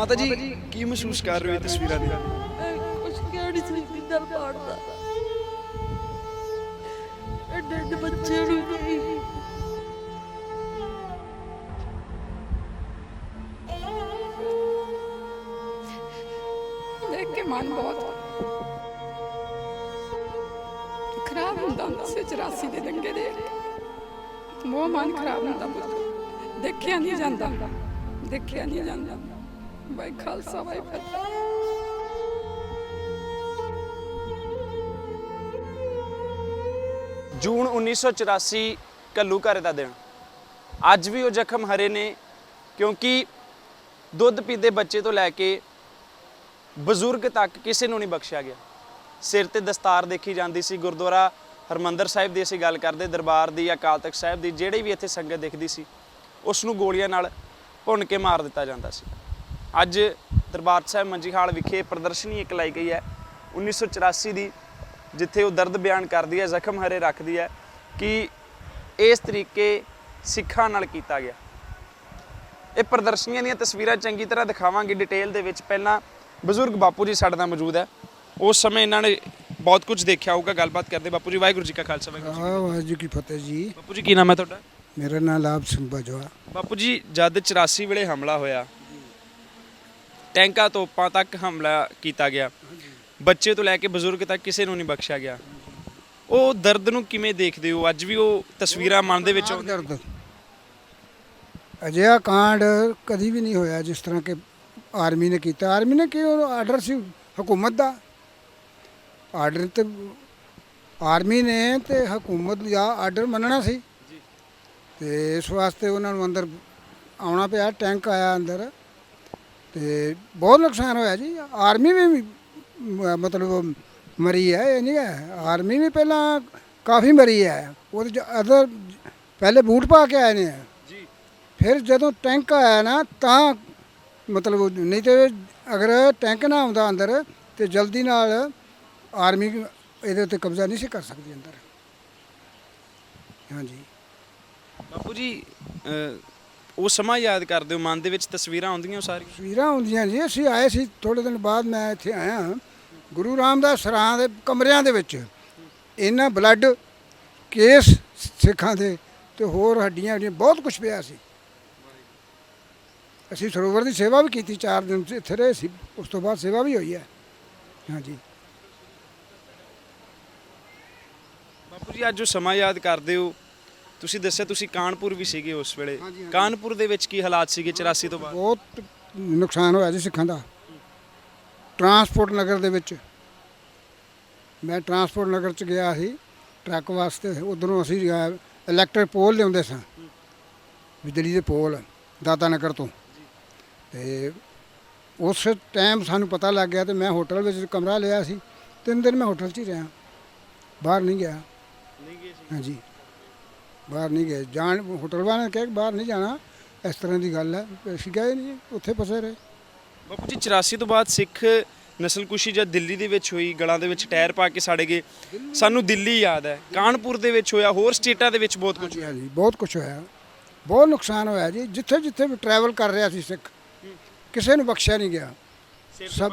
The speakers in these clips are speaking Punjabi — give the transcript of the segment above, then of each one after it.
ਮਾਤਾ ਜੀ ਕੀ ਮਹਿਸੂਸ ਕਰ ਰਹੇ ਹੋ ਇਹ ਤਸਵੀਰਾਂ ਦੇ? ਕੁਛ ਕਹਿ ਨਹੀਂ ਸਕਦੀ ਦਿਲ ਪਾੜਦਾ ਐਡੇ ਐਡੇ ਬੱਚੇ ਨੂੰ ਗਈ ਦੇਖ ਕੇ ਮਨ ਬਹੁਤ ਖਰਾਬ ਹੁੰਦਾ ਹੁੰਦਾ ਸੀ 84 ਦੇ ਦੰਗੇ ਦੇ ਮੋਹ ਮਨ ਖਰਾਬ ਹੁੰਦਾ ਪੁੱਤ। ਦੇਖਿਆ ਨਹੀਂ ਜਾਂਦਾ। ਦੇਖਿਆ ਨਹੀਂ ਜਾਂਦਾ। ਬਾਈ ਖਾਲਸਾ ਬਾਈ ਫਤਿਹ ਜੂਨ 1984 ਕੱਲੂ ਘਰੇ ਦਾ ਦਿਨ। ਅੱਜ ਵੀ ਉਹ ਜ਼ਖਮ ਹਰੇ ਨੇ, ਕਿਉਂਕਿ ਦੁੱਧ ਪੀਂਦੇ ਬੱਚੇ ਤੋਂ ਲੈ ਕੇ ਬਜ਼ੁਰਗ ਤੱਕ ਕਿਸੇ ਨੂੰ ਨਹੀਂ ਬਖਸ਼ਿਆ ਗਿਆ। ਸਿਰ ਤੇ ਦਸਤਾਰ ਦੇਖੀ ਜਾਂਦੀ ਸੀ, ਗੁਰਦੁਆਰਾ ਹਰਮੰਦਰ ਸਾਹਿਬ ਦੀ ਅਸੀਂ ਗੱਲ ਕਰਦੇ, ਦਰਬਾਰ ਦੀ ਅਕਾਲ ਤਖਤ ਸਾਹਿਬ ਦੀ, ਜਿਹੜੀ ਵੀ ਇੱਥੇ ਸੰਗਤ ਦਿਖਦੀ ਸੀ ਉਸ ਨੂੰ ਗੋਲੀਆਂ ਨਾਲ ਭੁੰਨ ਕੇ ਮਾਰ ਦਿੱਤਾ ਜਾਂਦਾ ਸੀ। ਅੱਜ ਦਰਬਾਰ ਸਾਹਿਬ ਮੰਜੀ ਹਾਲ ਵਿਖੇ ਪ੍ਰਦਰਸ਼ਨੀ ਇੱਕ ਲਾਈ ਗਈ ਹੈ। 1984 ਦੀ ਜਿੱਥੇ ਉਹ ਦਰਦ ਬਿਆਨ ਕਰਦੀ ਹੈ ਜ਼ਖਮ ਹਰੇ ਰੱਖਦੀ ਹੈ ਕਿ ਇਸ ਤਰੀਕੇ ਸਿੱਖਾਂ ਨਾਲ ਕੀਤਾ ਗਿਆ। ਇਹ ਪ੍ਰਦਰਸ਼ਨੀਆਂ ਦੀਆਂ ਤਸਵੀਰਾਂ ਚੰਗੀ ਤਰ੍ਹਾਂ ਦਿਖਾਵਾਂਗੇ। ਡਿਟੇਲ ਦੇ ਵਿੱਚ ਪਹਿਲਾਂ ਬਜ਼ੁਰਗ ਬਾਪੂ ਜੀ ਸਾਡੇ ਨਾਲ ਮੌਜੂਦ ਹੈ। ਉਸ ਸਮੇਂ ਇਹਨਾਂ ਨੇ ਬਹੁਤ ਕੁਝ ਦੇਖਿਆ ਹੋਊਗਾ ਗੱਲਬਾਤ ਕਰਦੇ ਬਾਪੂ ਜੀ। ਵਾਹਿਗੁਰੂ ਜੀ ਕਾ ਖਾਲਸਾ ਵਾਹਿਗੁਰੂ ਜੀ ਕੀ ਆ ਵਾਹਿਗੁਰੂ ਕੀ ਫਤਿਹ ਜੀ। ਬਾਪੂ ਜੀ ਕੀ ਨਾਮ ਹੈ ਤੁਹਾਡਾ? ਮੇਰਾ ਨਾਮ ਲਾਭ ਸਿੰਘ ਬਜਵਾ ਬਾਪੂ ਜੀ ਜਦ 84 ਵੇਲੇ ਹਮਲਾ ਹੋਇਆ ਟੈਂਕਾਂ ਤੋਪਾਂ ਤੱਕ ਹਮਲਾ ਕੀਤਾ ਗਿਆ। ਬੱਚੇ ਤੋਂ ਲੈ ਕੇ ਬਜ਼ੁਰਗ ਤੱਕ ਕਿਸੇ ਨੂੰ ਨਹੀਂ ਬਖਸ਼ਿਆ ਗਿਆ। ਉਹ ਦਰਦ ਨੂੰ ਕਿਵੇਂ ਦੇਖਦੇ ਹੋ? ਅੱਜ ਵੀ ਉਹ ਤਸਵੀਰਾਂ ਮਨ ਦੇ ਵਿੱਚ ਆਉਂਦੀਆਂ ਦਰਦ। ਅਜਿਹਾ ਕਾਂਡ ਕਦੀ ਵੀ ਨਹੀਂ ਹੋਇਆ ਜਿਸ ਤਰ੍ਹਾਂ ਕਿ ਆਰਮੀ ਨੇ ਕੀਤਾ। ਆਰਮੀ ਨੇ ਕਿ ਉਹ ਆਰਡਰ ਸੀ? ਹਕੂਮਤ ਦਾ। ਆਰਡਰ ਤੇ ਆਰਮੀ ਨੇ ਤੇ ਹਕੂਮਤ ਦਾ ਆਰਡਰ ਮੰਨਣਾ ਸੀ। ਤੇ ਇਸ ਵਾਸਤੇ ਉਹਨਾਂ ਨੂੰ ਅੰਦਰ ਆਉਣਾ ਪਿਆ। ਟੈਂਕ ਆਇਆ ਅੰਦਰ। ਤੇ ਬਹੁਤ ਨੁਕਸਾਨ ਹੋਇਆ ਜੀ। ਆਰਮੀ ਵੀ ਮ- ਮਤਲਬ ਮਰੀ ਹੈ ਇਹ ਨਹੀਂ ਹੈ। ਆਰਮੀ ਵੀ ਪਹਿਲਾਂ ਕਾਫੀ ਮਰੀ ਹੈ। ਉਹਦੇ ਚ ਅਦਰ ਪਹਿਲੇ ਬੂਟ ਪਾ ਕੇ ਆਏ ਨੇ। ਜੀ। ਫਿਰ ਜਦੋਂ ਟੈਂਕ ਆਇਆ ਨਾ ਤਾਂ ਮਤਲਬ ਨਹੀਂ ਤੇ ਅਗਰ ਟੈਂਕ ਨਾ ਆਉਂਦਾ ਅੰਦਰ ਤੇ ਜਲਦੀ ਨਾਲ ਆਰਮੀ ਇਹਦੇ ਉੱਤੇ ਕਬਜ਼ਾ ਨਹੀਂ ਸੀ ਕਰ ਸਕਦੀ ਅੰਦਰ। ਹਾਂਜੀ। ਬਾਪੂ ਜੀ ਅਹ, ਉਹ ਸਮਾਂ ਯਾਦ ਕਰਦੇ ਹੋ ਮਨ ਦੇ ਵਿੱਚ ਤਸਵੀਰਾਂ ਆਉਂਦੀਆਂ ਉਹ ਸਾਰੀਆਂ? ਤਸਵੀਰਾਂ ਹੁੰਦੀਆਂ ਜੀ ਅਸੀਂ ਆਏ ਸੀ ਥੋੜੇ ਦਿਨ ਬਾਅਦ ਮੈਂ ਇੱਥੇ ਆਇਆ ਗੁਰੂ ਰਾਮਦਾਸ ਸਰਾਂ ਦੇ ਕਮਰਿਆਂ ਦੇ ਵਿੱਚ। ਇਹਨਾਂ ਬਲੱਡ ਕੇਸ ਸਿੱਖਾਂ ਦੇ ਤੇ ਹੋਰ ਹੱਡੀਆਂ ਹੱਡੀਆਂ ਬਹੁਤ ਕੁਝ ਪਿਆ ਸੀ। ਅਸੀਂ ਸਰੋਵਰ ਦੀ ਸੇਵਾ ਵੀ ਕੀਤੀ 4 ਦਿਨ ਇੱਥੇ ਰਹੇ ਸੀ ਉਸ ਤੋਂ ਬਾਅਦ ਸੇਵਾ ਵੀ ਹੋਈ ਹੈ। ਹਾਂਜੀ। ਬਾਪੂ ਜੀ ਅੱਜ ਉਹ ਸਮਾਂ ਯਾਦ ਕਰਦੇ ਹੋ ਤੁਸੀਂ ਦੱਸਿਆ ਤੁਸੀਂ ਕਾਨਪੁਰ ਵੀ ਸੀਗੇ ਉਸ ਵੇਲੇ। ਕਾਨਪੁਰ ਦੇ ਵਿੱਚ ਕੀ ਹਾਲਾਤ ਸੀਗੇ 84 ਤੋਂ ਬਾਅਦ? ਬਹੁਤ ਨੁਕਸਾਨ ਹੋਇਆ ਜੀ ਸਿੱਖਾਂ ਦਾ। ਟਰਾਂਸਪੋਰਟ ਨਗਰ ਦੇ ਵਿੱਚ। ਮੈਂ ਟਰਾਂਸਪੋਰਟ ਨਗਰ ਚ ਗਿਆ ਸੀ ਟਰੱਕ ਵਾਸਤੇ। ਉਧਰੋਂ ਅਸੀਂ ਇਲੈਕਟ੍ਰਿਕ ਪੋਲ ਲਿਆਉਂਦੇ ਸਾਂ। ਬਿਜਲੀ ਦੇ ਪੋਲ ਦਾਦਾ ਨਗਰ ਤੋਂ। ਤੇ ਉਸ ਟਾਈਮ ਸਾਨੂੰ ਪਤਾ ਲੱਗ ਗਿਆ ਤੇ ਮੈਂ ਹੋਟਲ ਵਿੱਚ ਕਮਰਾ ਲਿਆ ਸੀ। ਤਿੰਨ ਦਿਨ ਮੈਂ ਹੋਟਲ 'ਚ ਹੀ ਰਿਹਾ। ਬਾਹਰ ਨਹੀਂ ਗਿਆ। ਨਹੀਂ ਗਏ ਸੀ। ਹਾਂਜੀ। ਬਾਹਰ ਨਹੀਂ ਗਏ। ਜਾਣ ਹੋਟਲ ਵਾਲਿਆਂ ਨੇ ਕਿਹਾ ਕਿ ਬਾਹਰ ਨਹੀਂ ਜਾਣਾ। ਇਸ ਤਰ੍ਹਾਂ ਦੀ ਗੱਲ ਹੈ। ਅਸੀਂ ਗਏ ਨਹੀਂ ਉੱਥੇ ਫਸੇ ਰਹੇ। ਬਾਪੂ ਜੀ 84 ਤੋਂ ਬਾਅਦ ਸਿੱਖ ਨਸਲਕੁਸ਼ੀ ਜਦ ਦਿੱਲੀ ਦੇ ਵਿੱਚ ਹੋਈ ਗਲਾਂ ਦੇ ਵਿੱਚ ਟਾਇਰ ਪਾ ਕੇ ਸਾੜੇ ਗਏ। ਸਾਨੂੰ ਦਿੱਲੀ ਯਾਦ ਹੈ। ਕਾਨਪੁਰ ਦੇ ਵਿੱਚ ਹੋਇਆ ਹੋਰ ਸਟੇਟਾਂ ਦੇ ਵਿੱਚ ਬਹੁਤ ਕੁਝ ਹਾਂਜੀ ਹਾਂਜੀ ਬਹੁਤ ਕੁਝ ਹੋਇਆ। ਬਹੁਤ ਨੁਕਸਾਨ ਹੋਇਆ ਜੀ। ਜਿੱਥੇ ਜਿੱਥੇ ਵੀ ਟਰੈਵਲ ਕਰ ਰਿਹਾ ਸੀ ਸਿੱਖ ਕਿਸੇ ਨੂੰ ਬਖਸ਼ਿਆ ਨਹੀਂ ਗਿਆ। ਸਭ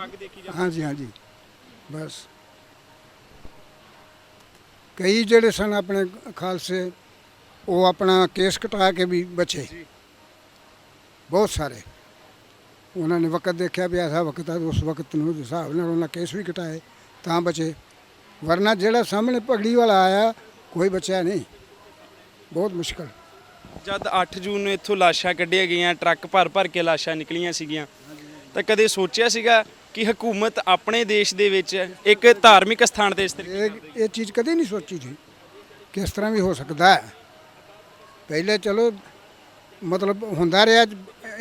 ਹਾਂਜੀ ਹਾਂਜੀ। ਬਸ। ਕਈ ਜਿਹੜੇ ਸਨ ਆਪਣੇ ਖਾਲਸੇ ਉਹ ਆਪਣਾ ਕੇਸ ਕਟਾ ਕੇ ਵੀ ਬਚੇ। ਬਹੁਤ ਸਾਰੇ। ਉਹਨਾਂ ਨੇ ਵਕਤ ਦੇਖਿਆ ਵੀ ਐਸਾ ਵਕਤ ਹੈ ਉਸ ਵਕਤ ਨੂੰ ਉਸ ਹਿਸਾਬ ਨਾਲ ਉਹਨਾਂ ਕੇਸ ਵੀ ਕਟਾਏ ਤਾਂ ਬਚੇ। ਵਰਨਾ ਜਿਹੜਾ ਸਾਹਮਣੇ ਪਗੜੀ ਵਾਲਾ ਆਇਆ ਕੋਈ ਬਚਿਆ ਨਹੀਂ। ਬਹੁਤ ਮੁਸ਼ਕਲ। ਜਦ 8 ਜੂਨ ਨੂੰ ਇੱਥੋਂ ਲਾਸ਼ਾਂ ਕੱਢੀਆਂ ਗਈਆਂ ਟਰੱਕ ਭਰ ਭਰ ਕੇ ਲਾਸ਼ਾਂ ਨਿਕਲੀਆਂ ਸੀਗੀਆਂ ਤਾਂ ਕਦੇ ਸੋਚਿਆ ਸੀਗਾ ਕਿ ਹਕੂਮਤ ਆਪਣੇ ਦੇਸ਼ ਦੇ ਵਿੱਚ ਇੱਕ ਧਾਰਮਿਕ ਸਥਾਨ ਤੇ ਇਸ ਤਰੀਕੇ ਇਹ ਇਹ ਚੀਜ਼ ਕਦੇ ਨਹੀਂ ਸੋਚੀ ਸੀ ਕਿ ਇਸ ਤਰ੍ਹਾਂ ਵੀ ਹੋ ਸਕਦਾ ਹੈ। ਪਹਿਲੇ ਚਲੋ ਮਤਲਬ ਹੁੰਦਾ ਰਿਹਾ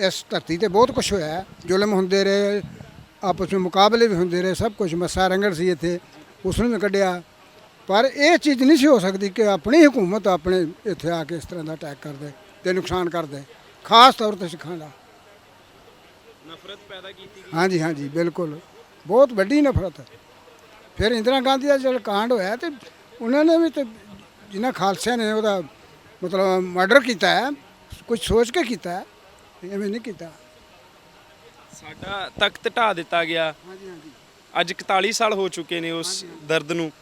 ਇਸ ਧਰਤੀ ਤੇ ਬਹੁਤ ਕੁਝ ਹੋਇਆ। ਜ਼ੁਲਮ ਹੁੰਦੇ ਰਹੇ ਆਪਸ ਵਿੱਚ ਮੁਕਾਬਲੇ ਵੀ ਹੁੰਦੇ ਰਹੇ ਸਭ ਕੁਝ ਮੱਸਾ ਰੰਗੜ ਸੀ ਇੱਥੇ ਉਸ ਨੂੰ ਵੀ ਕੱਢਿਆ। ਪਰ ਇਹ ਚੀਜ਼ ਨਹੀਂ ਸੀ ਹੋ ਸਕਦੀ ਕਿ ਆਪਣੀ ਹਕੂਮਤ ਆਪਣੇ ਇੱਥੇ ਆ ਕੇ ਇਸ ਤਰ੍ਹਾਂ ਦਾ ਅਟੈਕ ਕਰ ਦੇ ਤੇ ਨੁਕਸਾਨ ਕਰ ਦੇ ਖਾਸ ਤੌਰ ਤੇ ਸਿੱਖਾਂ ਦਾ। ਨਫ਼ਰਤ ਪੈਦਾ ਕੀਤੀ ਹਾਂਜੀ ਹਾਂਜੀ ਬਿਲਕੁਲ। ਬਹੁਤ ਵੱਡੀ ਨਫ਼ਰਤ। ਫਿਰ ਇੰਦਰਾ ਗਾਂਧੀ ਦਾ ਜਦੋਂ ਕਾਂਡ ਹੋਇਆ ਤੇ ਉਹਨਾਂ ਨੇ ਵੀ ਤੇ ਜਿਨ੍ਹਾਂ ਖਾਲਸਿਆਂ ਨੇ ਉਹਦਾ ਮਤਲਬ ਮਰਡਰ ਕੀਤਾ ਹੈ ਕੁਝ ਸੋਚ ਕੇ ਕੀਤਾ ਹੈ ਐਵੇਂ ਨਹੀਂ ਕੀਤਾ। ਸਾਡਾ ਤਖਤ ਢਾ ਦਿੱਤਾ ਗਿਆ। ਹਾਂਜੀ ਹਾਂਜੀ। ਅੱਜ 41 ਸਾਲ ਹੋ ਚੁੱਕੇ ਨੇ ਉਸ ਦਰਦ ਨੂੰ।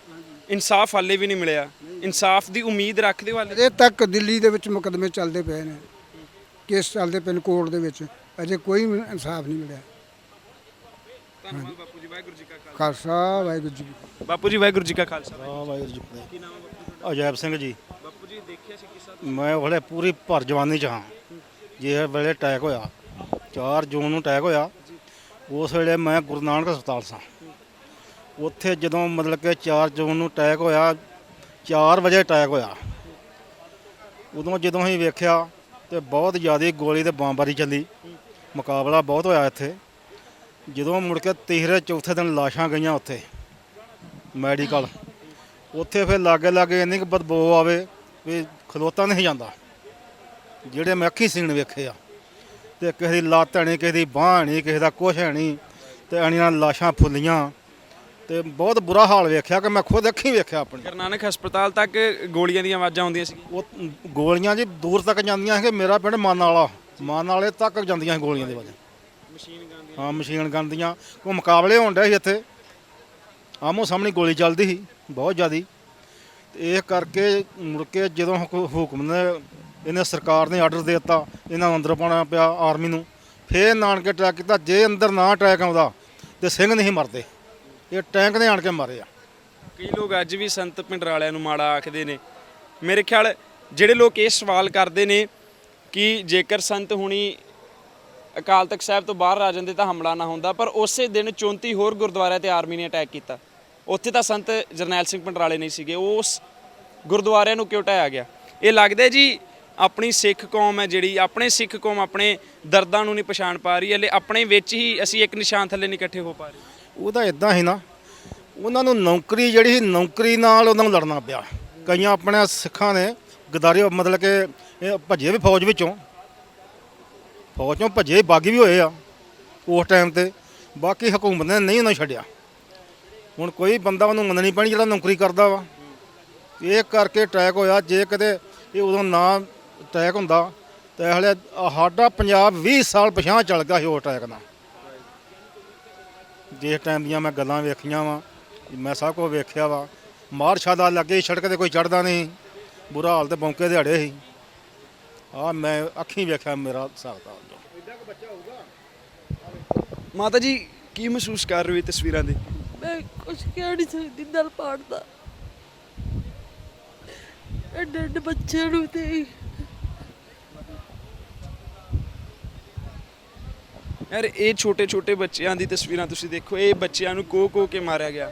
ਇਨਸਾਫ ਹਾਲੇ ਵੀ ਨਹੀਂ ਮਿਲਿਆ। ਇਨਸਾਫ ਦੀ ਉਮੀਦ ਰੱਖਦੇ ਹਾਲੇ ਅਜੇ ਤੱਕ ਦਿੱਲੀ ਦੇ ਵਿੱਚ ਮੁਕੱਦਮੇ ਚੱਲਦੇ ਪਏ ਨੇ। ਕੇਸ ਚੱਲਦੇ ਪਏ ਨੇ ਕੋਰਟ ਦੇ ਵਿੱਚ। ਅਜੇ ਕੋਈ ਵੀ ਇਨਸਾਫ ਨਹੀਂ ਮਿਲਿਆ। ਧੰਨਵਾਦ ਬਾਪੂ ਜੀ ਵਾਹਿਗੁਰੂ ਜੀ ਕਾ ਖਾਲਸਾ। ਵਾਹਿਗੁਰੂ ਜੀ। ਬਾਪੂ ਜੀ ਵਾਹਿਗੁਰੂ ਜੀ ਕਾ ਖਾਲਸਾ। ਹਾਂ ਵਾਹਿਗੁਰੂ ਜੀ ਕੀ ਨਾਮ ਹੈ ਬਾਪੂ ਫਤਿਹ। ਅਜੈਬ ਸਿੰਘ ਜੀ? ਬਾਪੂ ਜੀ ਦੇਖਿਆ ਸੀ ਕਿਸਾ ਮੈਂ ਉਹਲੇ ਪੂਰੀ ਭਰ ਜਵਾਨੀ ਚ ਹਾਂ। ਜੇ ਵੇਲੇ ਅਟੈਕ ਹੋਇਆ 4 ਜੂਨ ਨੂੰ ਅਟੈਕ ਹੋਇਆ, ਉਸ ਵੇਲੇ ਮੈਂ ਗੁਰੂ ਨਾਨਕ ਹਸਪਤਾਲ ਸਾਂ। ਉੱਥੇ ਜਦੋਂ ਮਤਲਬ ਕਿ 4 ਜੂਨ ਨੂੰ ਅਟੈਕ ਹੋਇਆ 4 ਵਜੇ ਅਟੈਕ ਹੋਇਆ। ਉਦੋਂ ਜਦੋਂ ਅਸੀਂ ਵੇਖਿਆ ਤੇ ਬਹੁਤ ਜ਼ਿਆਦਾ ਗੋਲੀ ਤੇ ਬੰਬਾਰੀ ਚੱਲੀ। ਮੁਕਾਬਲਾ ਬਹੁਤ ਹੋਇਆ ਇੱਥੇ। ਜਦੋਂ ਮੁੜ ਕੇ ਤੀਸਰੇ, ਚੌਥੇ ਦਿਨ ਲਾਸ਼ਾਂ ਗਈਆਂ ਉੱਥੇ ਮੈਡੀਕਲ ਉੱਥੇ ਫਿਰ ਲਾਗੇ ਲਾਗੇ ਇੰਨੀ ਕੁ ਬਦਬੋ ਆਵੇ ਵੀ ਖਲੋਤਾ ਨਹੀਂ ਜਾਂਦਾ। ਜਿਹੜੇ ਮੈਂ ਅੱਖੀ ਸੀਣ ਵੇਖੇ ਆ ਤੇ ਕਿਸੇ ਦੀ ਲੱਤ ਨਹੀਂ ਕਿਸੇ ਦੀ ਬਾਂਹ ਨਹੀਂ ਕਿਸੇ ਦਾ ਕੁਛ ਨਹੀਂ ਤੇ ਅਣੀਆਂ ਲਾਸ਼ਾਂ ਫੁੱਲੀਆਂ ਤੇ ਬਹੁਤ ਬੁਰਾ ਹਾਲ ਵੇਖਿਆ ਕਿ ਮੈਂ ਖੁਦ ਅੱਖੀ ਵੇਖਿਆ ਆਪਣੀ। ਗੁਰੂ ਨਾਨਕ ਹਸਪਤਾਲ ਤੱਕ ਗੋਲੀਆਂ ਦੀਆਂ ਆਵਾਜ਼ਾਂ ਆਉਂਦੀਆਂ ਸੀ। ਉਹ ਗੋਲੀਆਂ ਜੀ ਦੂਰ ਤੱਕ ਜਾਂਦੀਆਂ ਸੀ ਮੇਰਾ ਪਿੰਡ ਮਾਨ ਵਾਲਾ ਮਾਨ ਵਾਲੇ ਤੱਕ ਜਾਂਦੀਆਂ ਸੀ ਗੋਲੀਆਂ ਦੀ ਵਜ੍ਹਾ ਮਸ਼ੀਨ ਗਨ ਹਾਂ ਮਸ਼ੀਨ ਗਨ ਦੀਆਂ। ਕੋ ਮੁਕਾਬਲੇ ਹੋਣ ਡਏ ਸੀ ਇੱਥੇ। ਆਮੋ ਸਾਹਮਣੇ ਗੋਲੀ ਚੱਲਦੀ ਸੀ ਬਹੁਤ ਜ਼ਿਆਦੀ। ਇਹ ਕਰਕੇ ਮੁੜ ਕੇ ਜਦੋਂ ਹੁਕ- ਹੁਕਮ ਨੇ ਇਹਨੇ ਸਰਕਾਰ ਨੇ ਆਰਡਰ ਦੇ ਦਿੱਤਾ, ਇਹਨਾਂ ਨੂੰ ਅੰਦਰ ਪਾਉਣਾ ਪਿਆ ਆਰਮੀ ਨੂੰ, ਫੇਰ ਨਾਨਕੇ ਅਟੈਕ ਕੀਤਾ, ਜੇ ਅੰਦਰ ਨਾ ਅਟੈਕ ਆਉਂਦਾ ਤੇ ਸਿੰਘ ਨਹੀਂ ਮਰਦੇ। ਇਹ ਟੈਂਕ ਨੇ ਆਣ ਕੇ ਮਾਰੇ ਆ। ਕਈ ਲੋਕ ਅੱਜ ਵੀ ਸੰਤ ਪਿੰਡਰ ਵਾਲਿਆਂ ਨੂੰ ਮਾੜਾ ਆਖਦੇ ਨੇ। ਮੇਰੇ ਖਿਆਲ ਜਿਹੜੇ ਲੋਕ ਇਹ ਸਵਾਲ ਕਰਦੇ ਨੇ ਕਿ ਜੇਕਰ ਸੰਤ ਹੁਣੀ ਅਕਾਲ ਤਖਤ ਸਾਹਿਬ ਤੋਂ ਬਾਹਰ ਆ ਜਾਂਦੇ ਤਾਂ ਹਮਲਾ ਨਾ ਹੁੰਦਾ, ਪਰ ਉਸੇ ਦਿਨ 34 ਹੋਰ ਗੁਰਦੁਆਰਿਆਂ ਤੇ ਆਰਮੀ ਨੇ ਅਟੈਕ ਕੀਤਾ। ਉੱਥੇ ਤਾਂ ਸੰਤ ਜਰਨੈਲ ਸਿੰਘ ਪੰਡਰਾਲੇ ਨਹੀਂ ਸੀਗੇ, ਉਸ ਗੁਰਦੁਆਰਿਆਂ ਨੂੰ ਕਿਉਂ ਢਾਇਆ ਗਿਆ? ਇਹ ਲੱਗਦਾ ਜੀ ਆਪਣੀ ਸਿੱਖ ਕੌਮ ਹੈ ਜਿਹੜੀ, ਆਪਣੇ ਸਿੱਖ ਕੌਮ ਆਪਣੇ ਦਰਦਾਂ ਨੂੰ ਨਹੀਂ ਪਛਾਣ ਪਾ ਰਹੀ, ਹਲੇ ਆਪਣੇ ਵਿੱਚ ਹੀ ਅਸੀਂ ਇੱਕ ਨਿਸ਼ਾਨ ਥੱਲੇ ਨਹੀਂ ਇਕੱਠੇ ਹੋ ਪਾ ਰਹੇ। ਉਹ ਤਾਂ ਇਦਾਂ ਹੀ ਨਾ, ਉਹਨਾਂ ਨੂੰ ਨੌਕਰੀ ਜਿਹੜੀ ਸੀ, ਨੌਕਰੀ ਨਾਲ ਉਹਨਾਂ ਨੂੰ ਲੜਨਾ ਪਿਆ। ਕਈਆਂ ਆਪਣੇ ਸਿੱਖਾਂ ਨੇ ਗਦਾਰੇ, ਮਤਲਬ ਕਿ ਇਹ ਭੱਜੇ ਵੀ ਫੌਜ ਵਿੱਚੋਂ, ਫੌਜ ਚੋਂ ਭੱਜੇ, ਬਾਗੀ ਵੀ ਹੋਏ ਆ ਉਸ ਟਾਈਮ ਤੇ। ਬਾਕੀ ਹਕੂਮਤ ਨੇ ਨਹੀਂ ਉਹਨਾਂ ਛੱਡਿਆ। ਹੁਣ ਕੋਈ ਬੰਦਾ ਉਹਨੂੰ ਮੰਨਣੀ ਪੈਣੀ ਜਿਹੜਾ ਨੌਕਰੀ ਕਰਦਾ ਵਾ। ਇਹ ਕਰਕੇ ਅਟੈਕ ਹੋਇਆ, ਜੇ ਕਦੇ ਇਹ ਉਦੋਂ ਨਾ ਅਟੈਕ ਹੁੰਦਾ, ਤਾਂ ਹਲੇ ਸਾਡਾ ਪੰਜਾਬ 20 ਸਾਲ ਪਛਾਂ ਚੱਲ ਗਿਆ ਸੀ ਉਹ ਅਟੈਕ ਨਾਲ। ਜਿਸ ਟਾਈਮ ਦੀਆਂ ਮੈਂ ਗੱਲਾਂ ਵੇਖੀਆਂ ਵਾ, ਮੈਂ ਸਭ ਕੁਝ ਵੇਖਿਆ ਵਾ। ਮਾਰ ਛਾਦਾ ਲੱਗੇ ਸੜਕ ਤੇ ਕੋਈ ਚੜਦਾ ਨਹੀਂ ਬੁਰਾ ਹਾਲ ਤੇ ਬੌਂਕੇ ਦਿਹਾੜੇ ਸੀ। ਆ ਮੈਂ ਅੱਖੀਂ ਵੇਖਿਆ ਮੇਰਾ ਹਿਸਾਬ ਦਾ ਮਾਤਾ ਜੀ, ਕੀ ਮਹਿਸੂਸ ਕਰ ਰਹੇ ਹੋ ਇਹ ਤਸਵੀਰਾਂ ਦੇ ਮੈਂ ਕੁਛ ਕਹਿ ਨਹੀਂ ਸਕਦੀ ਦਿਲ ਪਾੜਦਾ ਐਡੇ ਐਡੇ ਬੱਚਿਆਂ ਨੂੰ ਤੇ। ਯਾਰ ਇਹ ਛੋਟੇ ਛੋਟੇ ਬੱਚਿਆਂ ਦੀ ਤਸਵੀਰਾਂ ਤੁਸੀਂ ਦੇਖੋ ਇਹ ਬੱਚਿਆਂ ਨੂੰ ਕੋ ਕੋ ਕੇ ਮਾਰਿਆ ਗਿਆ।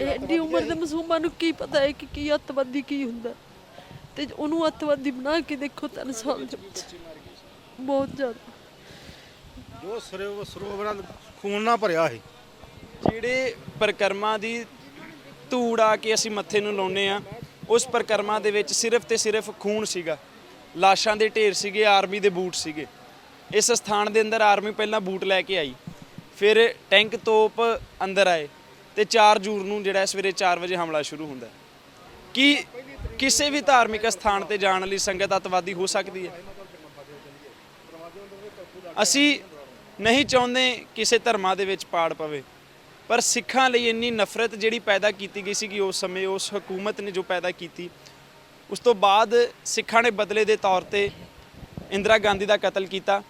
ਐਡੀ ਉਮਰ ਦੇ ਮਾਸੂਮਾਂ ਨੂੰ ਕੀ ਪਤਾ ਹੈ ਕਿ ਕੀ ਅੱਤਵਾਦੀ ਕੀ ਹੁੰਦਾ। ਤੇ ਉਹਨੂੰ ਅੱਤਵਾਦੀ ਬਣਾ ਕੇ ਦੇਖੋ ਤਿੰਨ ਸਾਲ ਦੇ ਵਿੱਚ ਬਹੁਤ ਜ਼ਿਆਦਾ। ਜੋ ਸਰੋਵਰ ਸਰੋਵਰਾਂ ਖੂਨ ਨਾਲ ਭਰਿਆ ਸੀ। ਜਿਹੜੇ ਪ੍ਰਕਰਮਾਂ ਦੀ ਧੂੜ ਆ ਕੇ ਅਸੀਂ ਮੱਥੇ ਨੂੰ ਲਾਉਨੇ ਆ ਉਸ ਪ੍ਰਕਰਮਾਂ ਦੇ ਵਿੱਚ ਸਿਰਫ ਤੇ ਸਿਰਫ ਖੂਨ ਸੀਗਾ। ਲਾਸ਼ਾਂ ਦੇ ਢੇਰ ਸੀਗੇ, ਆਰਮੀ ਦੇ ਬੂਟ ਸੀਗੇ। ਇਸ ਸਥਾਨ ਦੇ ਅੰਦਰ ਆਰਮੀ ਪਹਿਲਾਂ ਬੂਟ ਲੈ ਕੇ ਆਈ, ਫਿਰ ਟੈਂਕ ਤੋਪ ਅੰਦਰ ਆਏ ਤੇ 4 ਜੂਨ ਨੂੰ ਜਿਹੜਾ ਸਵੇਰੇ 4 ਵਜੇ ਹਮਲਾ ਸ਼ੁਰੂ ਹੁੰਦਾ ਹੈ। ਕੀ ਕਿਸੇ ਵੀ ਧਾਰਮਿਕ ਸਥਾਨ ਤੇ ਜਾਣ ਲਈ ਸੰਗਤ ਅਤਵਾਦੀ ਹੋ ਸਕਦੀ ਹੈ? ਅਸੀਂ ਨਹੀਂ ਚਾਹੁੰਦੇ ਕਿਸੇ ਧਰਮਾਂ ਦੇ ਵਿੱਚ ਪਾੜ ਪਵੇ। ਪਰ ਸਿੱਖਾਂ ਲਈ ਇੰਨੀ ਨਫ਼ਰਤ ਜਿਹੜੀ ਪੈਦਾ ਕੀਤੀ ਗਈ ਸੀ ਕਿ ਉਸ ਸਮੇਂ, ਉਸ ਹਕੂਮਤ ਨੇ ਜੋ ਪੈਦਾ ਕੀਤੀ, ਉਸ ਤੋਂ ਬਾਅਦ ਸਿੱਖਾਂ ਨੇ ਬਦਲੇ ਦੇ ਤੌਰ ਤੇ ਇੰਦਰਾ ਗਾਂਧੀ ਦਾ ਕਤਲ ਕੀਤਾ।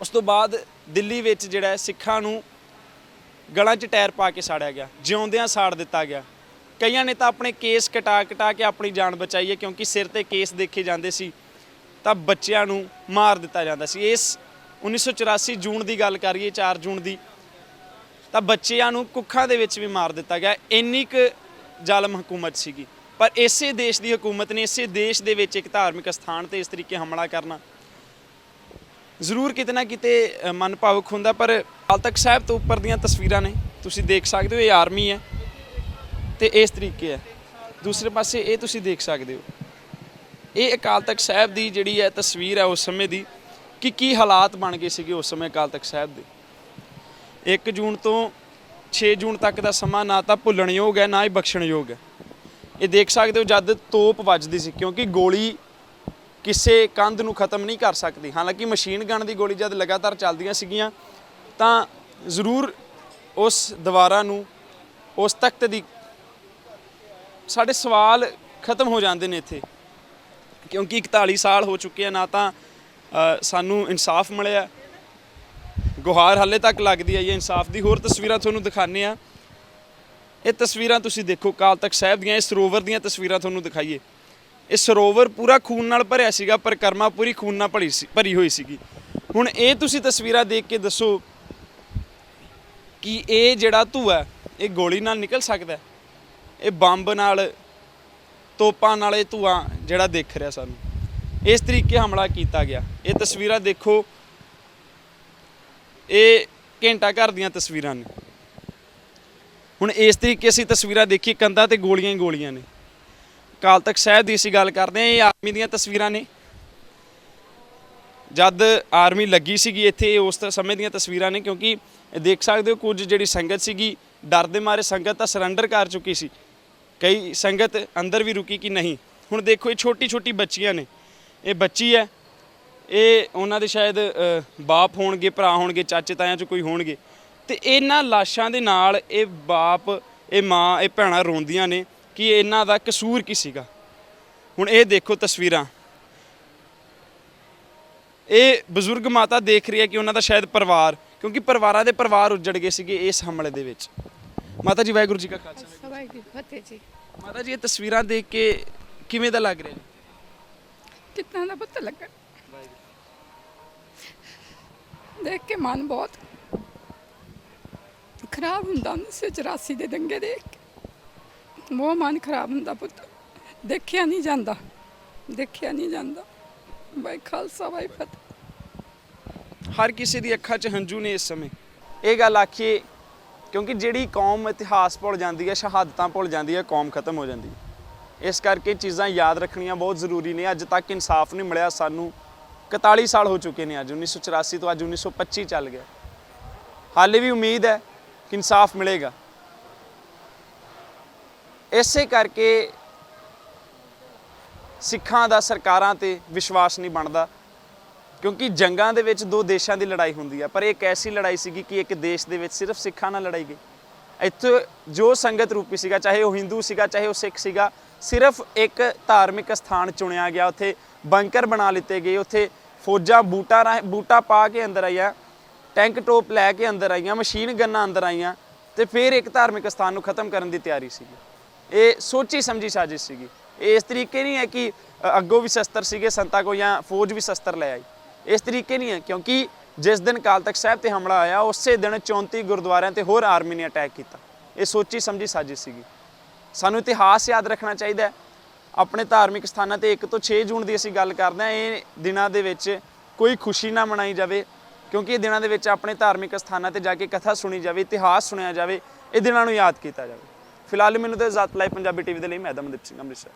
ਉਸ ਤੋਂ ਬਾਅਦ ਦਿੱਲੀ ਵਿੱਚ ਜਿਹੜਾ ਸਿੱਖਾਂ ਨੂੰ ਗਲਾਂ 'ਚ ਟਾਇਰ ਪਾ ਕੇ ਸਾੜਿਆ ਗਿਆ, ਜਿਉਂਦਿਆਂ ਸਾੜ ਦਿੱਤਾ ਗਿਆ। ਕਈਆਂ ਨੇ ਤਾਂ ਆਪਣੇ ਕੇਸ ਕਟਾ ਕਟਾ ਕੇ ਆਪਣੀ ਜਾਨ ਬਚਾਈ ਹੈ, ਕਿਉਂਕਿ ਸਿਰ ਤੇ ਕੇਸ ਦੇਖੇ ਜਾਂਦੇ ਸੀ, ਤਾਂ ਬੱਚਿਆਂ ਨੂੰ ਮਾਰ ਦਿੱਤਾ ਜਾਂਦਾ ਸੀ। ਇਸ 1984 ਜੂਨ ਦੀ ਗੱਲ ਕਰੀਏ 4 ਜੂਨ ਦੀ ਤਾਂ ਬੱਚਿਆਂ ਨੂੰ ਕੁੱਖਾਂ ਦੇ ਵਿੱਚ ਵੀ ਮਾਰ ਦਿੱਤਾ ਗਿਆ। ਇੰਨੀ ਕੁ ਜ਼ਾਲਮ ਹਕੂਮਤ ਸੀਗੀ। ਪਰ ਇਸੇ ਦੇਸ਼ ਦੀ ਹਕੂਮਤ ਨੇ ਇਸੇ ਦੇਸ਼ ਦੇ ਵਿੱਚ ਇੱਕ ਧਾਰਮਿਕ ਸਥਾਨ ਤੇ ਇਸ ਤਰੀਕੇ ਹਮਲਾ ਕਰਨਾ। ਜ਼ਰੂਰ ਕਿਤੇ ਨਾ ਕਿਤੇ ਮਨ ਭਾਵੁਕ ਹੁੰਦਾ, ਪਰ ਅਕਾਲ ਤਖਤ ਸਾਹਿਬ ਤੋਂ ਉੱਪਰ ਦੀਆਂ ਤਸਵੀਰਾਂ ਨੇ। ਤੁਸੀਂ ਦੇਖ ਸਕਦੇ ਹੋ, ਇਹ ਆਰਮੀ ਹੈ ਤੇ ਇਸ ਤਰੀਕੇ ਹੈ। ਦੂਸਰੇ ਪਾਸੇ ਇਹ ਤੁਸੀਂ ਦੇਖ ਸਕਦੇ ਹੋ। ਇਹ ਅਕਾਲ ਤਖਤ ਸਾਹਿਬ ਦੀ ਜਿਹੜੀ ਹੈ ਤਸਵੀਰ ਹੈ ਉਸ ਸਮੇਂ ਦੀ ਕਿ ਕੀ ਹਾਲਾਤ ਬਣ ਗਏ ਸੀਗੇ ਉਸ ਸਮੇਂ ਅਕਾਲ ਤਖਤ ਸਾਹਿਬ ਦੇ। 1 ਜੂਨ ਤੋਂ 6 ਜੂਨ ਤੱਕ ਦਾ ਸਮਾਂ ਨਾ ਤਾਂ ਭੁੱਲਣਯੋਗ ਹੈ, ਨਾ ਹੀ ਬਖਸ਼ਣਯੋਗ ਹੈ। ਇਹ ਦੇਖ ਸਕਦੇ ਹੋ ਜਦ ਤੋਪ ਵੱਜਦੀ ਸੀ, ਕਿਉਂਕਿ ਗੋਲੀ ਕਿਸੇ ਕੰਧ ਨੂੰ ਖਤਮ ਨਹੀਂ ਕਰ ਸਕਦੀ। ਹਾਲਾਂਕਿ ਮਸ਼ੀਨ ਗਨ ਦੀ ਗੋਲੀ ਜਦ ਲਗਾਤਾਰ ਚੱਲਦੀਆਂ ਸੀਗੀਆਂ, ਤਾਂ ਜ਼ਰੂਰ ਉਸ ਦੀਵਾਰਾਂ ਨੂੰ, ਉਸ ਤਖਤ ਦੀ ਸਾਡੇ ਸਵਾਲ ਖਤਮ ਹੋ ਜਾਂਦੇ ਨੇ ਇੱਥੇ। ਕਿਉਂਕਿ 41 ਸਾਲ ਹੋ ਚੁੱਕੇ ਆ, ਨਾ ਤਾਂ ਸਾਨੂੰ ਇਨਸਾਫ ਮਿਲਿਆ। ਗੁਹਾਰ ਹਾਲੇ ਤੱਕ ਲੱਗਦੀ ਹੈ ਇਹ ਇਨਸਾਫ ਦੀ। ਹੋਰ ਤਸਵੀਰਾਂ ਤੁਹਾਨੂੰ ਦਿਖਾਣੇ ਆ ਇਹ ਤਸਵੀਰਾਂ ਤੁਸੀਂ ਦੇਖੋ ਕਾਲ ਤਖਤ ਸਾਹਿਬ ਦੀਆਂ ਇਹ ਸਰੋਵਰ ਦੀਆਂ ਤਸਵੀਰਾਂ ਤੁਹਾਨੂੰ ਦਿਖਾਈਏ। ਇਹ ਸਰੋਵਰ ਪੂਰਾ ਖੂਨ ਨਾਲ ਭਰਿਆ ਸੀਗਾ, ਪਰ ਕਰਮਾ ਪੂਰੀ ਖੂਨ ਨਾਲ ਭਰੀ ਸੀ, ਭਰੀ ਹੋਈ ਸੀਗੀ। ਹੁਣ ਇਹ ਤੁਸੀਂ ਤਸਵੀਰਾਂ ਦੇਖ ਕੇ ਦੱਸੋ ਕਿ ਇਹ ਜਿਹੜਾ ਧੂਆ ਇਹ ਗੋਲੀ ਨਾਲ ਨਿਕਲ ਸਕਦਾ ਇਹ ਬੰਬ ਨਾਲ, ਤੋਪਾਂ ਨਾਲ ਇਹ ਧੂਆਂ ਜਿਹੜਾ ਦੇਖ ਰਿਹਾ ਸਾਨੂੰ। ਇਸ ਤਰੀਕੇ ਹਮਲਾ ਕੀਤਾ ਗਿਆ। ਇਹ ਤਸਵੀਰਾਂ ਦੇਖੋ ਇਹ ਘੰਟਾ ਘਰ ਦੀਆਂ ਤਸਵੀਰਾਂ ਨੇ। ਹੁਣ ਇਸ ਤਰੀਕੇ ਅਸੀਂ ਤਸਵੀਰਾਂ ਦੇਖੀ ਕੰਧਾਂ ਤੇ ਗੋਲੀਆਂ ਹੀ ਗੋਲੀਆਂ ਨੇ। ਕਾਲ ਤੱਕ ਸਾਹਿਬ ਦੀ ਅਸੀਂ ਗੱਲ ਕਰਦੇ ਹਾਂ, ਇਹ ਆਰਮੀ ਦੀਆਂ ਤਸਵੀਰਾਂ ਨੇ। ਜਦ ਆਰਮੀ ਲੱਗੀ ਸੀਗੀ ਇੱਥੇ, ਇਹ ਉਸ ਸਮੇਂ ਦੀਆਂ ਤਸਵੀਰਾਂ ਨੇ, ਕਿਉਂਕਿ ਦੇਖ ਸਕਦੇ ਹੋ ਕੁਝ ਜਿਹੜੀ ਸੰਗਤ ਸੀਗੀ, ਡਰ ਦੇ ਮਾਰੇ ਸੰਗਤ ਤਾਂ ਸਰੈਂਡਰ ਕਰ ਚੁੱਕੀ ਸੀ। ਕਈ ਸੰਗਤ ਅੰਦਰ ਵੀ ਰੁਕੀ ਕਿ ਨਹੀਂ। ਹੁਣ ਦੇਖੋ, ਇਹ ਛੋਟੀ ਛੋਟੀ ਬੱਚੀਆਂ ਨੇ। ਇਹ ਬੱਚੀ ਹੈ ਇਹ ਉਹਨਾਂ ਦੇ ਸ਼ਾਇਦ ਬਾਪ ਹੋਣਗੇ ਭਰਾ ਹੋਣਗੇ ਚਾਚੇ ਤਾਇਆਂ ਚ ਕੋਈ ਹੋਣਗੇ। ਤੇ ਇਹਨਾਂ ਲਾਸ਼ਾਂ ਦੇ ਨਾਲ ਇਹ ਬਾਪ ਇਹ ਮਾਂ ਇਹ ਭੈਣਾਂ ਰੋਂਦੀਆਂ ਨੇ ਕਿ ਇਹਨਾਂ ਦਾ ਕਸੂਰ ਕੀ ਸੀਗਾ। ਹੁਣ ਇਹ ਦੇਖੋ ਤਸਵੀਰਾਂ। ਇਹ ਬਜ਼ੁਰਗ ਮਾਤਾ ਦੇਖ ਰਹੀ ਹੈ ਕਿ ਉਹਨਾਂ ਦਾ ਸ਼ਾਇਦ ਪਰਿਵਾਰ ਕਿਉਂਕਿ ਪਰਿਵਾਰਾਂ ਦੇ ਪਰਿਵਾਰ ਉੱਜੜ ਗਏ ਸੀਗੇ ਇਸ ਹਮਲੇ ਦੇ ਵਿੱਚ। ਮਾਤਾ ਜੀ ਵਾਹਿਗੁਰੂ ਜੀ ਕਾ ਖਾਲਸਾ ਦੀ ਫਤਿਹ। ਜੀ ਮਾਤਾ ਜੀ ਇਹ ਤਸਵੀਰਾਂ ਦੇਖ ਕੇ ਕਿਵੇਂ ਦਾ ਲੱਗ ਰਿਹਾ? ਕਿੰਨਾ ਦਾ ਪਤਾ ਲੱਗਾ? ਦੇਖ ਕੇ ਮਨ ਬਹੁਤ ਖਰਾਬ ਹੁੰਦਾ 1984 ਦੇ ਦੰਗੇ ਦੇਖ ਕੇ। ਬਹੁਤ ਮਨ ਖਰਾਬ ਹੁੰਦਾ ਪੁੱਤ। ਦੇਖਿਆ ਨਹੀਂ ਜਾਂਦਾ। ਦੇਖਿਆ ਨਹੀਂ ਜਾਂਦਾ। ਬਾਈ ਖਾਲਸਾ, ਬਾਈ ਫਤਿਹ। ਹਰ ਕਿਸੇ ਦੀ ਅੱਖਾਂ 'ਚ ਹੰਝੂ ਨੇ ਇਸ ਸਮੇਂ। ਇਹ ਗੱਲ ਆਖੀਏ, ਕਿਉਂਕਿ ਜਿਹੜੀ ਕੌਮ ਇਤਿਹਾਸ ਭੁੱਲ ਜਾਂਦੀ ਹੈ, ਸ਼ਹਾਦਤਾਂ ਭੁੱਲ ਜਾਂਦੀ ਹੈ, ਕੌਮ ਖਤਮ ਹੋ ਜਾਂਦੀ ਹੈ। ਇਸ ਕਰਕੇ ਚੀਜ਼ਾਂ ਯਾਦ ਰੱਖਣੀਆਂ ਬਹੁਤ ਜ਼ਰੂਰੀ ਨੇ। ਅੱਜ ਤੱਕ ਇਨਸਾਫ ਨਹੀਂ ਮਿਲਿਆ ਸਾਨੂੰ। 41 ਸਾਲ ਹੋ ਚੁੱਕੇ ਨੇ ਅੱਜ 1984 ਤੋਂ ਅੱਜ 1925 ਚੱਲ ਗਿਆ। ਹਾਲੇ ਵੀ ਉਮੀਦ ਹੈ ਕਿ ਇਨਸਾਫ ਮਿਲੇਗਾ। ਇਸੇ ਕਰਕੇ ਸਿੱਖਾਂ ਦਾ, ਸਰਕਾਰਾਂ ਤੇ ਵਿਸ਼ਵਾਸ ਨਹੀਂ ਬਣਦਾ, ਕਿਉਂਕਿ ਜੰਗਾਂ ਦੇ ਵਿੱਚ ਦੋ ਦੇਸ਼ਾਂ ਦੀ ਲੜਾਈ ਹੁੰਦੀ ਹੈ। ਪਰ ਇਹ ਇੱਕ ਐਸੀ ਲੜਾਈ ਸੀਗੀ ਕਿ ਇੱਕ ਦੇਸ਼ ਦੇ ਵਿੱਚ ਸਿਰਫ ਸਿੱਖਾਂ ਨਾਲ ਲੜਾਈ ਗਈ। ਇੱਥੇ ਜੋ ਸੰਗਤ ਰੂਪੀ ਸੀਗਾ, ਚਾਹੇ ਉਹ ਹਿੰਦੂ ਸੀਗਾ, ਚਾਹੇ ਉਹ ਸਿੱਖ ਸੀਗਾ, ਸਿਰਫ ਇੱਕ ਧਾਰਮਿਕ ਸਥਾਨ ਚੁਣਿਆ ਗਿਆ। ਉੱਥੇ ਬੰਕਰ ਬਣਾ ਲਿੱਤੇ ਗਏ, ਉੱਥੇ ਫੌਜਾਂ ਬੂਟਾ ਰਾਹੀਂ ਬੂਟਾ ਪਾ ਕੇ ਅੰਦਰ ਆਈਆਂ, ਟੈਂਕ ਟੋਪ ਲੈ ਕੇ ਅੰਦਰ ਆਈਆਂ, ਮਸ਼ੀਨ ਗੰਨਾਂ ਅੰਦਰ ਆਈਆਂ ਤੇ ਫਿਰ ਇੱਕ ਧਾਰਮਿਕ ਸਥਾਨ ਨੂੰ ਖਤਮ ਕਰਨ ਦੀ ਤਿਆਰੀ ਸੀਗੀ। ਇਹ ਸੋਚੀ ਸਮਝੀ ਸਾਜ਼ਿਸ਼ ਸੀਗੀ। ਇਹ ਇਸ ਤਰੀਕੇ ਨਹੀਂ ਹੈ ਕਿ ਅੱਗੋਂ ਵੀ ਸ਼ਸਤਰ ਸੀਗੇ, ਸੰਤਾ ਕੋ ਜਾਂ ਫੌਜ ਵੀ ਸ਼ਸਤਰ ਲੈ ਆਈ। ਇਸ ਤਰੀਕੇ ਨਹੀਂ ਹੈ, ਕਿਉਂਕਿ ਜਿਸ ਦਿਨ ਕਾਲ ਤਖਤ ਸਾਹਿਬ ਤੇ ਹਮਲਾ ਆਇਆ, ਉਸੇ ਦਿਨ 34 ਗੁਰਦੁਆਰਿਆਂ ਤੇ ਹੋਰ ਆਰਮੀ ਨੇ ਅਟੈਕ ਕੀਤਾ। ਇਹ ਸੋਚੀ ਸਮਝੀ ਸਾਜ਼ਿਸ਼ ਸੀਗੀ। ਸਾਨੂੰ ਇਤਿਹਾਸ ਯਾਦ ਰੱਖਣਾ ਚਾਹੀਦਾ ਹੈ। ਆਪਣੇ ਧਾਰਮਿਕ ਸਥਾਨਾਂ ਤੇ 1 ਤੋਂ 6 ਜੂਨ ਦੀ ਅਸੀਂ ਗੱਲ ਕਰਦੇ ਹਾਂ, ਇਹ ਦਿਨਾਂ ਦੇ ਵਿੱਚ ਕੋਈ ਖੁਸ਼ੀ ਨਾ ਮਨਾਈ ਜਾਵੇ, ਕਿਉਂਕਿ ਇਹ ਦਿਨਾਂ ਦੇ ਵਿੱਚ ਆਪਣੇ ਧਾਰਮਿਕ ਸਥਾਨਾਂ ਤੇ ਜਾ ਕੇ ਕਥਾ ਸੁਣੀ ਜਾਵੇ, ਇਤਿਹਾਸ ਸੁਣਿਆ ਜਾਵੇ, ਇਹ ਦਿਨਾਂ ਨੂੰ ਯਾਦ ਕੀਤਾ ਜਾਵੇ। ਫਿਲਹਾਲ ਮੈਨੂੰ ਤਾਂ ਜ਼ਾਤ ਲਾਈਵ ਪੰਜਾਬੀ ਟੀਵੀ ਦੇ ਲਈ ਮੈਂ ਦਮਨਦੀਪ ਸਿੰਘ ਅੰਮ੍ਰਿਤਸਰ।